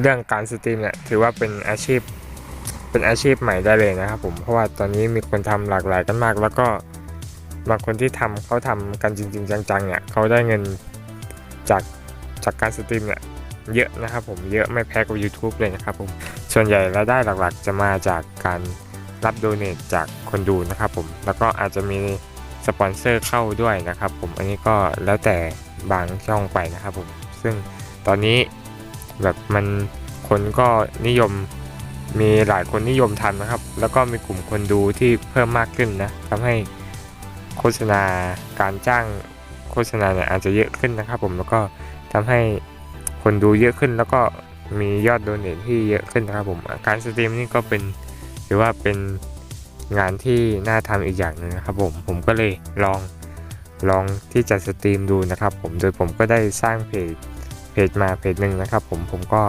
เรื่องการสตรีมเนี่ยถือว่าเป็นอาชีพเป็นอาชีพใหม่ได้เลยนะครับผมเพราะว่าตอนนี้มีคนทำหลากหลายกันมาก แล้วก็บางคนที่ทำเขาทำกันจริง ๆ จังๆเนี่ยเขาได้เงินจากจากการสตรีมเนี่ยเยอะนะครับผมเยอะไม่แพ้กับ YouTube เลยนะครับผมส่วนใหญ่รายได้หลักๆ จะมาจากการรับโดเนทจากคนดูนะครับผมแล้วก็อาจจะมีสปอนเซอร์เข้าด้วยนะครับผมอันนี้ก็แล้วแต่บางช่องไปนะครับผมซึ่งตอนนี้ แบบมันคนก็นิยมมีหลายคนนิยมทำนะครับ แล้วก็มีกลุ่มคนดูที่เพิ่มมากขึ้นนะทำให้โฆษณาการจ้างโฆษณาเนี่ยอาจจะเยอะขึ้นนะครับ ผมแล้วก็ทำให้คนดูเยอะขึ้น แล้วก็มียอดโดเนทที่เยอะขึ้นนะครับผมการสตรีมนี่ก็เป็นถือว่าเป็นงานที่น่าทำอีกอย่างหนึงนะครับผมผมก็เลยลองลองที่จะสตรีมดูนะครับ ผมโดยผมก็ได้สร้างเพจ เพจมาเพจหนึ่งนะครับผมผมก็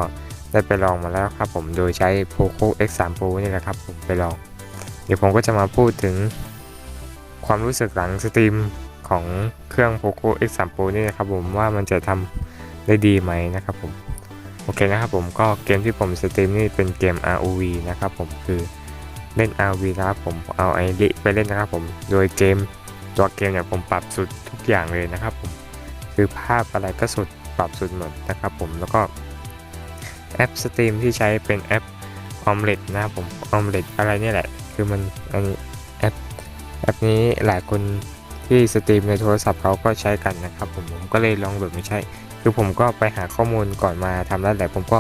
ได้ไปลองมาแล้วครับผมโดยใช้ Poco X3 Pro นี่แหละครับผมไปลอง เดี๋ยวผมก็จะมาพูดถึงความรู้สึกหลังสตรีมของเครื่อง Poco X3 Pro นี่นะครับผมว่ามันจะทำได้ดีไหมนะครับผมโอเคนะครับผมก็เกมที่ผมสตรีมนี่เป็นเกม ROV นะครับผมคือเล่น ROV นะครับผมเอาไอริไปเล่นนะครับผมโดยเกมตัวเกมเนี่ยผมปรับสุดทุกอย่างเลยนะครับผมคือภาพอะไรก็สุด ปรับสุดหมดนะครับผมแล้วก็แอปสตรีมที่ใช้เป็นแอป Omelet นะครับผม Omelet อะไรนี่แหละ คือมันอันนี้แอปแอปนี้หลายคนที่สตรีมในโทรศัพท์เขาก็ใช้กันนะครับผมผมก็เลยลองแบบไม่ใช่ คือผมก็ไปหาข้อมูลก่อนมาทำแล้วแหละผมก็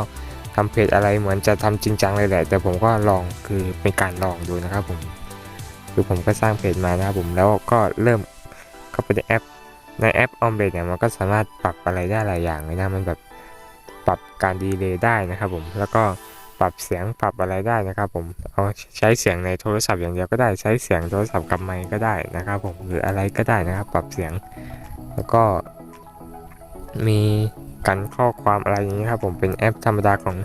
ทำเพจอะไรเหมือนจะทำจริงจังเลยแหละ แต่ผมก็ลองคือเป็นการลองดูนะครับผมคือผมก็สร้างเพจมานะครับผมแล้วก็เริ่มเข้าไปในแอป ในแอป o m b r e เนี่ยมันก็สามารถปรับอะไรได้หลายอย่างเลยนะมันแบบปรับการดีเลย์ได้นะครับผมแล้วก็ปรับเสียงปรับอะไรได้นะครับผมเอาใช้เสียงในโทรศัพท์อย่างเดียวก็ได้ใช้เสียงโทรศัพท์กับไมค์ก็ได้นะครับผมหรืออะไรก็ได้นะครับ ปรับเสียง แล้วก็ มีกันข้อความอะไรอย่างนี้ครับผมเป็นแอปธรรมดาของ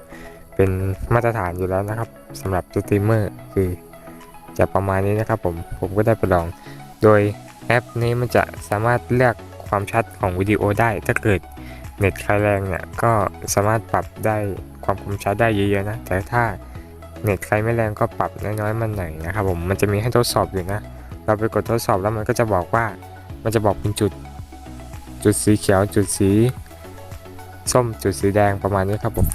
เป็นมาตรฐานอยู่แล้วนะครับสำหรับสตรีมเมอร์คือจะประมาณนี้นะครับผมผมก็ได้ไปลอง โดยแอปนี้มันจะสามารถเลือก ความชัดของวิดีโอได้ ถ้าเกิดเน็ตใครแรงเนี่ยก็สามารถปรับได้ความคมชัดได้เยอะๆนะ แต่ถ้าเน็ตใครไม่แรงก็ปรับน้อยๆมันหน่อยนะครับผม มันจะมีให้ทดสอบอยู่นะ เราไปกดทดสอบแล้วมันก็จะบอกว่า มันจะบอกเป็นจุด จุดสีเขียวจุดสี ส้มจุดสีแดงประมาณนี้ครับผม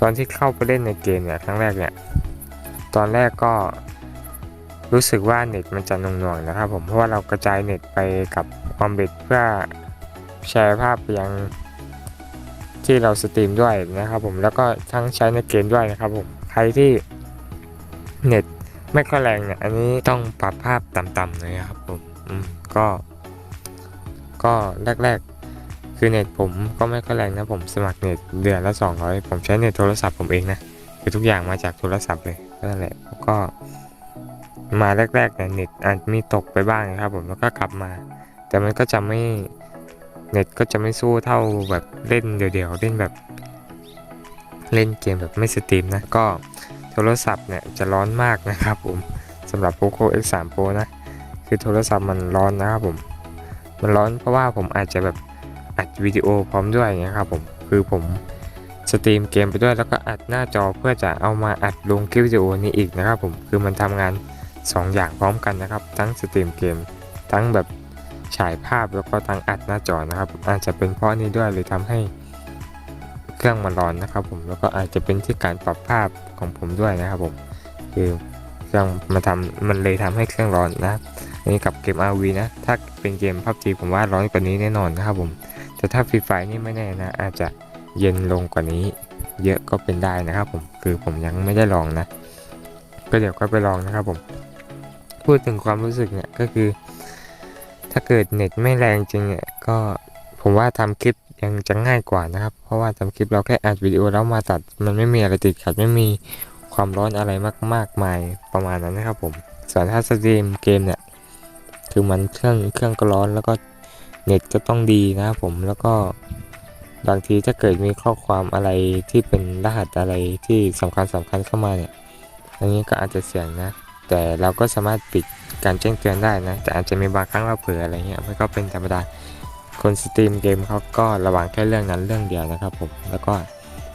ตอนที่เข้าไปเล่นในเกมเนี่ยครั้งแรกเนี่ย ตอนแรกก็รู้สึกว่าเน็ตมันจะหน่วงๆนะครับผม เพราะว่าเรากระจายเน็ตไปกับออมเบ็ดเพื่อ แชร์ภาพไปยังที่เราสตรีมด้วยนะครับผมแล้วก็ทั้งใช้ในเกมด้วยนะครับผมใครที่เน็ตไม่ค่อยแรงเนี่ยอันนี้ต้องปรับภาพต่ำๆหน่อยครับผมอืมก็ ก็แรกๆ คือเน็ตผมก็ไม่ค่อยแรงนะผมสมัครเน็ตเดือนละ200 ผมใช้เน็ตโทรศัพท์ผมเองนะคือทุกอย่างมาจากโทรศัพท์เลยก็นั่นแหละแล้วก็มาแรกๆเนี่ยเน็ตอาจมีตกไปบ้างนะครับผมแล้วก็กลับมา แต่มันก็จะไม่ เน็ตก็จะไม่สู้เท่าแบบเล่นเดี่ยวๆเล่นแบบ เล่นเกมแบบไม่สตรีมนะก็โทรศัพท์เนี่ยจะร้อนมากนะครับผมสำหรับ Poco X3 Pro นะ คือโทรศัพท์มันร้อนนะครับผม มันร้อนเพราะว่าผมอาจจะแบบอัดวิดีโอพร้อมด้วยนะครับผมคือผมสตรีมเกมไปด้วยแล้วก็อัดหน้าจอเพื่อจะเอามาอัดลงคลิปวิดีโอนี้อีกนะครับผมคือมันทำงาน 2 อย่างพร้อมกันนะครับ ทั้งสตรีมเกม ทั้งแบบ ฉายภาพแล้วก็ทั้งอัดหน้าจอนะครับ อาจจะเป็นเพราะนี้ด้วยเลยทำให้เครื่องมันร้อนนะครับ ผมแล้วก็อาจจะเป็นที่การปรับภาพของผมด้วยนะครับผมคือเครื่องมาทำมันเลยทำให้เครื่องร้อนนะอันนี้กับเกม RV นะ ถ้าเป็นเกมพับจีผมว่าร้อนกว่านี้แน่นอนนะครับผม แต่ถ้าฟรีไฟนี่ไม่แน่นะ อาจจะเย็นลงกว่านี้ เยอะก็เป็นได้นะครับผม คือผมยังไม่ได้ลองนะ ก็เดี๋ยวก็ไปลองนะครับผม พูดถึงความรู้สึกเนี่ยก็คือ ถ้าเกิดเน็ตไม่แรงจริงเนี่ยก็ผมว่าทำคลิปยังจะง่ายกว่านะครับ เพราะว่าทำคลิปเราแค่อัดวิดีโอแล้วมาตัด มันไม่มีอะไรติดขัดไม่มีความร้อนอะไรมากมากมายประมาณนั้นนะครับผมส่วนถ้าสตรีมเกมเนี่ยคือมันเครื่องเครื่องก็ร้อนแล้วก็เน็ตก็ต้องดีนะครับผมแล้วก็บางทีถ้าเกิดมีข้อความอะไรที่เป็นรหัสอะไรที่สำคัญสำคัญเข้ามาเนี่ยอันนี้ก็อาจจะเสี่ยงนะ แต่เราก็สามารถปิด การแจ้งเตือนได้นะ แต่อาจจะมีบางครั้งเราเผลออะไรเงี้ยมันก็เป็นธรรมดาคนสตรีมเกมเขาก็ระวังแค่เรื่องนั้นเรื่องเดียวนะครับผมแล้วก็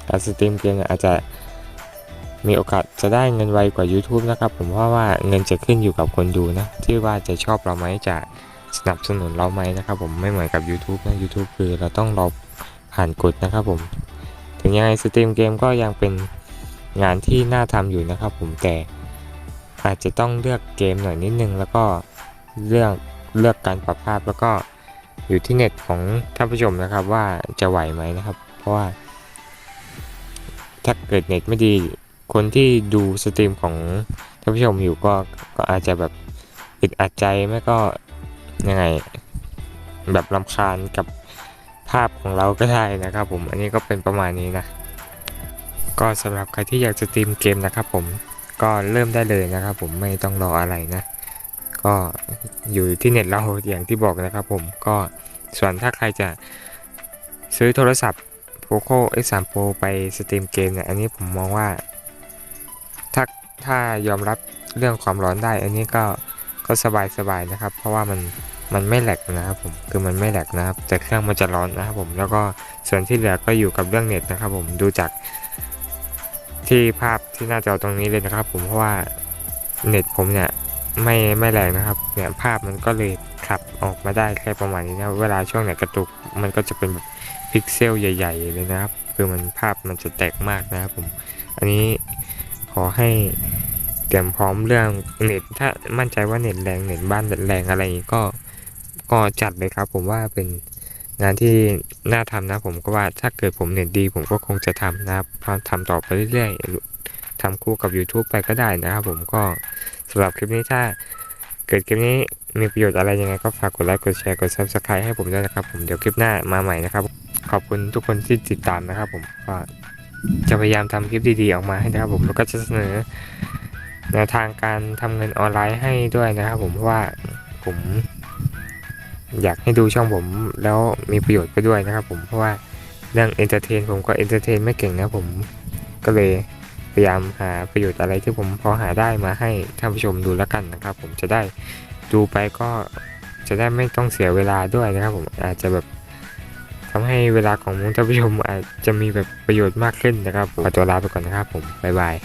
การสตรีมเกมอาจจะมีโอกาสจะได้เงินไวกว่า YouTube นะครับ ผมเพราะว่าเงินจะขึ้นอยู่กับคนดูนะ ที่ว่าจะชอบเราไหมจะสนับสนุนเราไหมนะครับ ผมไม่เหมือนกับ YouTube นะ YouTube คือเราต้องรอผ่านกฎนะครับผม ถึงยังไงสตรีมเกมก็ยังเป็นงานที่น่าทำอยู่นะครับผมแต่ อาจจะต้องเลือกเกมหน่อยนิดนึง แล้วก็เลือกเลือกการปรับภาพแล้วก็อยู่ที่เน็ตของท่านผู้ชมนะครับว่าจะไหวไหมนะครับ เพราะว่า ถ้าเกิดเน็ตไม่ดี คนที่ดูสตรีมของท่านผู้ชมอยู่ก็ก็อาจจะแบบอึดอัดใจไม่ก็ยังไงแบบลำคาญกับภาพของเราก็ได้นะครับผมอันนี้ก็เป็นประมาณนี้นะ ก็สำหรับใครที่อยากสตรีมเกมนะครับผม ก็เริ่มได้เลยนะครับ ผมไม่ต้องรออะไรนะ ก็อยู่ที่เน็ตเราอย่างที่บอกนะครับ ผมก็ส่วนถ้าใครจะซื้อโทรศัพท์ Poco X3 Pro ไปสตรีมเกมเนี่ยอันนี้ผมมองว่า ถ้าถ้ายอมรับเรื่องความร้อนได้ อันนี้ก็ก็สบายสบายนะครับ เพราะว่ามันมันไม่แหลกนะครับผมคือมันไม่แหลกนะครับแต่เครื่องมันจะร้อนนะครับผมแล้วก็ส่วนที่เหลือก็อยู่กับเรื่องเน็ตนะครับผมดูจาก ที่ภาพที่หน้าจอตรงนี้เลยนะครับ ผมเพราะว่าเน็ตผมเนี่ยไม่ไม่แรงนะครับเนี่ยภาพมันก็เลยขับออกมาได้แค่ประมาณนี้นะเวลาช่วงไหนกระตุกมันก็จะเป็นแบบพิกเซลใหญ่ ๆ เลยนะครับ คือมันภาพมันจะแตกมากนะครับผม อันนี้ขอให้เตรียมพร้อมเรื่องเน็ตถ้ามั่นใจว่าเน็ตแรงเน็ตบ้านแรงอะไรอย่างงี้ก็ก็จัดเลยครับ ผมว่าเป็น งานที่น่าทำนะผมก็ว่าถ้าเกิดผมเน็ตดี ผมก็คงจะทำนะครับทำต่อไปเรื่อยๆทำคู่กับ YouTube ไปก็ได้นะครับผมก็สำหรับคลิปนี้ถ้าเกิดคลิปนี้มีประโยชน์อะไรยังไงก็ฝากกดไลค์กดแชร์กด Subscribe ให้ผมด้วยนะครับผมเดี๋ยวคลิปหน้ามาใหม่นะครับ ขอบคุณทุกคนที่ติดตามนะครับผมก็จะพยายามทำคลิปดีๆออกมาให้นะครับผมแล้วก็จะเสนอแนวทางการทำเงินออนไลน์ให้ด้วยนะครับผมเพราะว่าผม อยากให้ดูช่องผมแล้วมีประโยชน์ไปด้วยนะครับผมเพราะว่าเรื่องเอนเตอร์เทนผมก็เอนเตอร์เทนไม่เก่งนะผมก็เลยพยายามหาประโยชน์อะไรที่ผมพอหาได้มาให้ท่านผู้ชมดูแล้วกันนะครับ ผมจะได้ดูไปก็จะได้ไม่ต้องเสียเวลาด้วยนะครับ ผมอาจจะแบบทำให้เวลาของท่านผู้ชมอาจจะมีแบบประโยชน์มากขึ้นนะครับขอตัวลาไปก่อนนะครับ ผมบ๊ายบาย